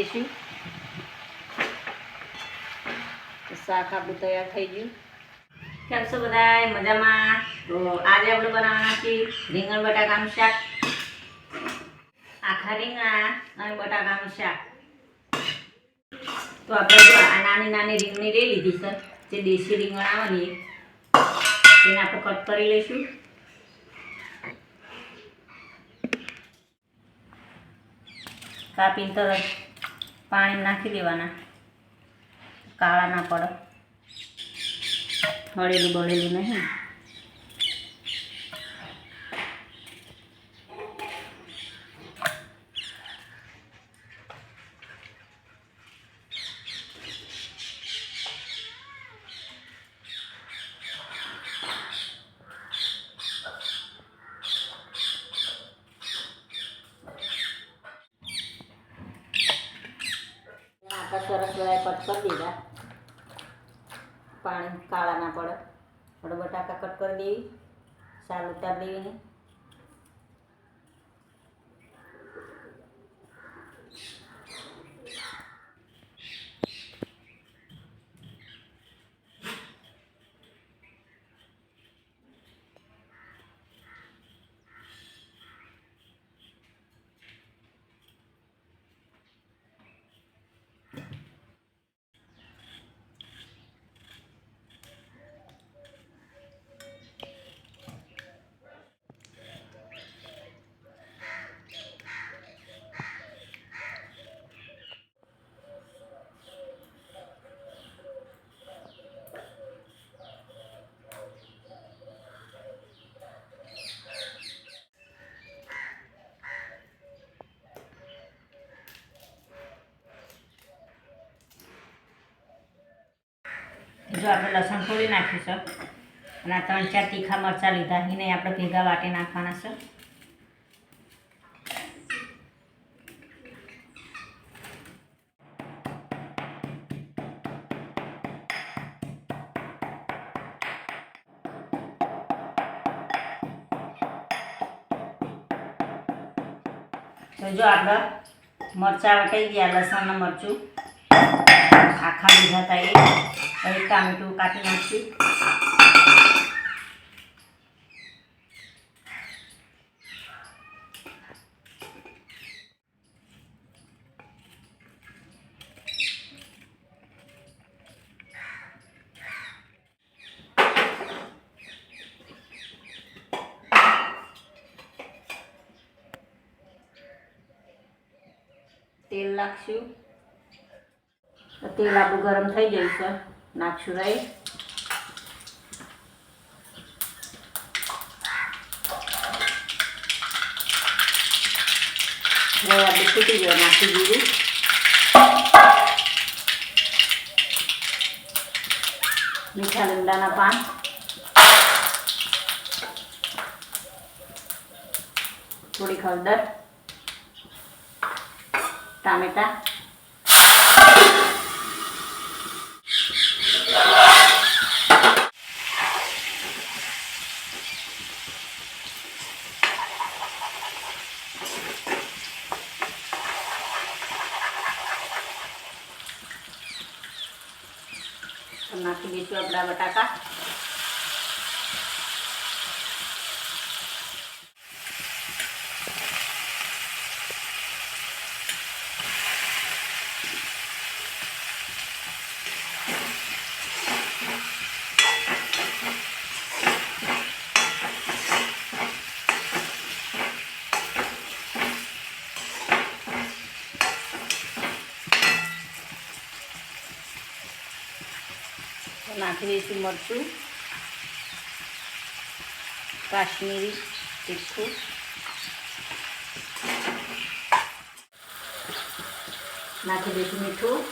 દઈશું શાક આપણું તૈયાર થઈ ગયું. કેમ છો બધા મજામાં? તો આજે આપણે બનાવવાના છે રીંગણ બટાકાનું શાક. આખા રીંગણા અને બટાકાનું શાક. તો આપણે જો આ નાની નાની રીંગણી લઈ લીધી છે. જે દેશી રીંગણ આવવાની તેને આપણે કટ કરી લઈશું. કાપીને તરત પાણી નાખી દેવાના. કાળા ના પડે. હળેલું બળેલું નહીં. આપણે સરસ બધા કટ કરી દીધા. પાણી કાળા ના પડે. આપણે બટાકા કટ કરી દેવી. સાલ ઉતારી દેવી જો આપણે લસણ ફોડી નાખીશું. અને આ ત્રણ ચાર તીખા મરચાં લીધા. એને આપણે ભેગા વાટી નાખવાના છે. તો જો આપણે મરચાં વટાઈ ગયા, લસણનું મરચું. આખા લીધા હતા એ. એક ટામેટું કાપી નાખ્યું તેલ નાખશું. તેલ આપણું ગરમ થઈ ગયું છે. નાખશું રાઈ. રાઈ આપણે ફૂટી ગયો નાખી દીધું. મીઠા લીમડાના પાન. થોડીક હળદર. ટામેટા. નાખી દઈશું આપણા બટાકા નાખી દઈશું મરચું કાશ્મીરી તીખું. નાખી દઈશું મીઠું.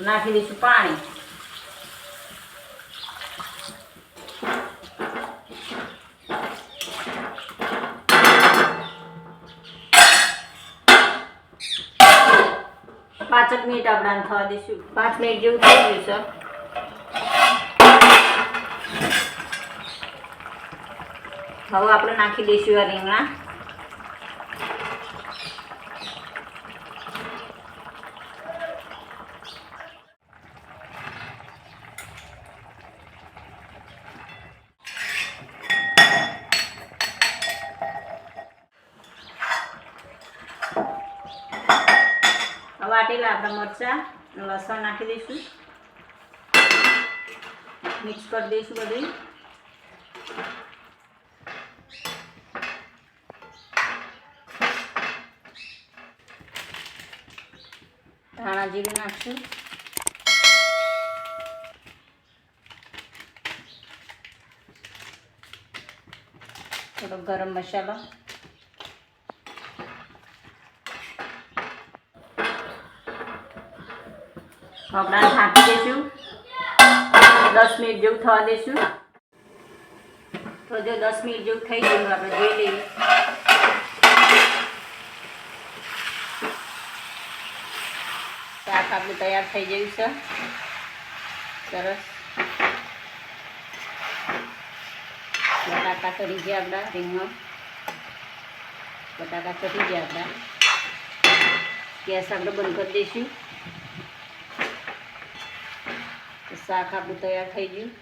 નાખી દઈશું પાણી. પાંચ પાંચ જ મિનિટ આપણે આને થવા દઈશું. પાંચ મિનિટ જેવું થઈ ગયું સર હવે આપણે નાખી દઈશું આ રીંગણા હવે વાટેલા આપણા મરચાં લસણ નાખી દઈશું મિક્સ કરી દઈશું બધું ધાણા જીરું નાખશું થોડો ગરમ મસાલો આને ઢાંકી દઈશું દસ મિનિટ જેવું થવા દઈશું તો જો દસ મિનિટ જેવું થઈ ગયું આપણે જોઈ લઈએ. શાક આપણું તૈયાર થઈ ગયું છે. સરસ. બટાકા ચડી ગયા આપણા રીંગણ. બટાકા ચડી ગયા આપણા. ગેસ આપણે બંધ કરી દઈશું. શાક આપણું તૈયાર થઈ ગયું.